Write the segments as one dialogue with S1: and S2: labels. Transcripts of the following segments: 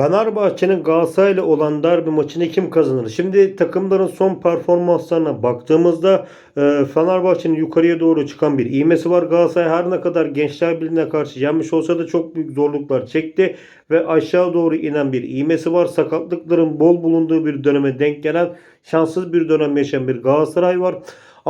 S1: Fenerbahçe'nin Galatasaray'la olan derbi maçını kim kazanır? Şimdi takımların son performanslarına baktığımızda e, Fenerbahçe'nin yukarıya doğru çıkan bir ivmesi var. Galatasaray her ne kadar Gençler Birliği'ne karşı yenmiş olsa da çok büyük zorluklar çekti ve aşağı doğru inen bir ivmesi var. Sakatlıkların bol bulunduğu bir döneme denk gelen şanssız bir dönem yaşayan bir Galatasaray var.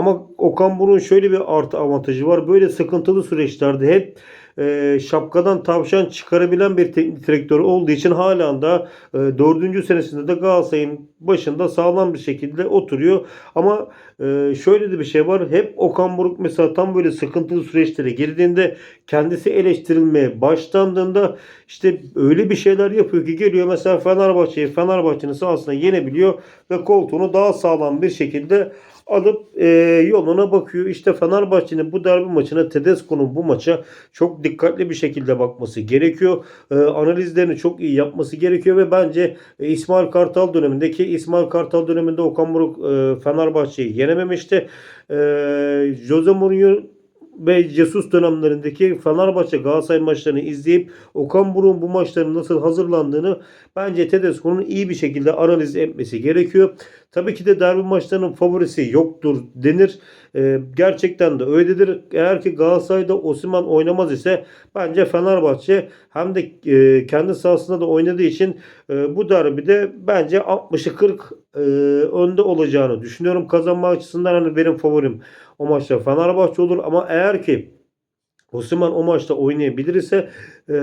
S1: Ama Okan Buruk'un şöyle bir artı avantajı var. Böyle sıkıntılı süreçlerde hep e, şapkadan tavşan çıkarabilen bir teknik direktör olduğu için halen da e, dördüncü senesinde de Galatasaray'ın başında sağlam bir şekilde oturuyor. Ama e, şöyle de bir şey var. Hep Okan Buruk mesela tam böyle sıkıntılı süreçlere girdiğinde kendisi eleştirilmeye başlandığında işte öyle bir şeyler yapıyor ki geliyor mesela Fenerbahçe'yi Fenerbahçe'nin sahasına yenebiliyor ve koltuğunu daha sağlam bir şekilde alıp e, yoluna bakıyor. İşte Fenerbahçe'nin bu derbi maçına Tedesco'nun bu maça çok dikkatli bir şekilde bakması gerekiyor. E, analizlerini çok iyi yapması gerekiyor ve bence e, İsmail Kartal dönemindeki İsmail Kartal döneminde Okan Buruk e, Fenerbahçe'yi yenememişti. E, Jose Mourinho ve Jesus dönemlerindeki Fenerbahçe Galatasaray maçlarını izleyip Okan Buruk'un bu maçların nasıl hazırlandığını bence Tedesco'nun iyi bir şekilde analiz etmesi gerekiyor. Tabii ki de derbi maçlarının favorisi yoktur denir. Ee, gerçekten de öyledir. Eğer ki Galatasaray'da Osimhen oynamaz ise bence Fenerbahçe hem de e, kendi sahasında da oynadığı için e, bu derbide bence 60'ı 40 e, önde olacağını düşünüyorum. Kazanma açısından hani benim favorim o maçta Fenerbahçe olur ama eğer ki Osimhen o maçta oynayabilir ise e,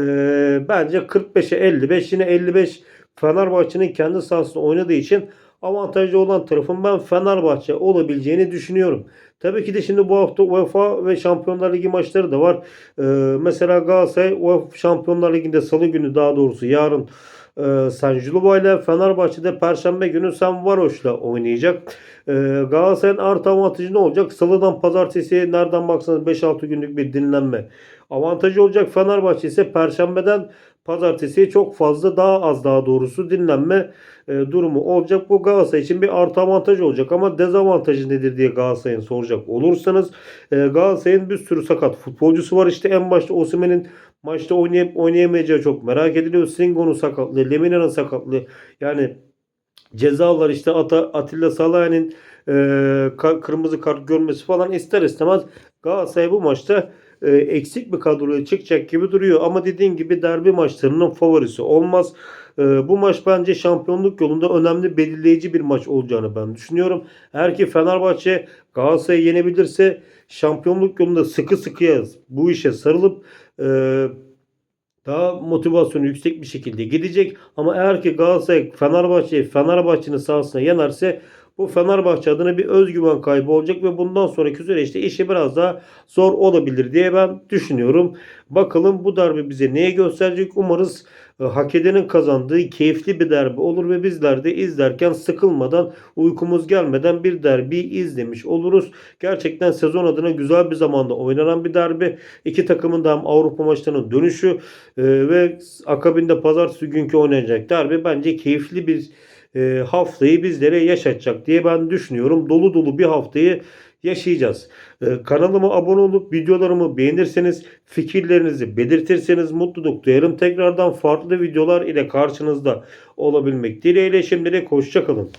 S1: bence 45'e 55 yine 55 Fenerbahçe'nin kendi sahasında oynadığı için avantajlı olan tarafın ben Fenerbahçe olabileceğini düşünüyorum. Tabii ki de şimdi bu hafta UEFA ve Şampiyonlar Ligi maçları da var. Ee, mesela Galatasaray UEFA Şampiyonlar Ligi'nde salı günü daha doğrusu yarın e, San Giloba ile Fenerbahçe'de Perşembe günü San Varoş'la oynayacak. E, Galatasaray'ın artı avantajı ne olacak? Salıdan pazartesiye nereden baksanız 5-6 günlük bir dinlenme avantajı olacak. Fenerbahçe ise Perşembeden pazartesiye çok fazla daha az daha doğrusu dinlenme e, durumu olacak. Bu Galatasaray için bir artı avantaj olacak ama dezavantajı nedir diye Galatasaray'ın soracak olursanız e, Galatasaray'ın bir sürü sakat futbolcusu var. İşte en başta Osimhen'in maçta oynayıp oynayamayacağı çok merak ediliyor. Singo'nun sakatlığı, Lemina'nın sakatlığı yani cezalar işte Ata, Atilla Salahi'nin e, kırmızı kart görmesi falan ister istemez Galatasaray bu maçta e, eksik bir kadroya çıkacak gibi duruyor. Ama dediğim gibi derbi maçlarının favorisi olmaz. E, bu maç bence şampiyonluk yolunda önemli belirleyici bir maç olacağını ben düşünüyorum. Eğer ki Fenerbahçe Galatasaray'ı yenebilirse şampiyonluk yolunda sıkı sıkıya bu işe sarılıp e, daha motivasyonu yüksek bir şekilde gidecek. Ama eğer ki Galatasaray Fenerbahçe'yi Fenerbahçe'nin sahasına yenerse bu Fenerbahçe adına bir özgüven kaybı olacak ve bundan sonraki süreçte işi biraz daha zor olabilir diye ben düşünüyorum. Bakalım bu derbi bize neye gösterecek? Umarız e, hak edenin kazandığı keyifli bir derbi olur ve bizler de izlerken sıkılmadan, uykumuz gelmeden bir derbi izlemiş oluruz. Gerçekten sezon adına güzel bir zamanda oynanan bir derbi. İki takımın da hem Avrupa maçlarının dönüşü e, ve akabinde pazartesi günkü oynanacak derbi bence keyifli bir e, haftayı bizlere yaşatacak diye ben düşünüyorum. Dolu dolu bir haftayı yaşayacağız. E, kanalıma abone olup videolarımı beğenirseniz, fikirlerinizi belirtirseniz mutluluk duyarım. Tekrardan farklı videolar ile karşınızda olabilmek dileğiyle şimdilik hoşçakalın.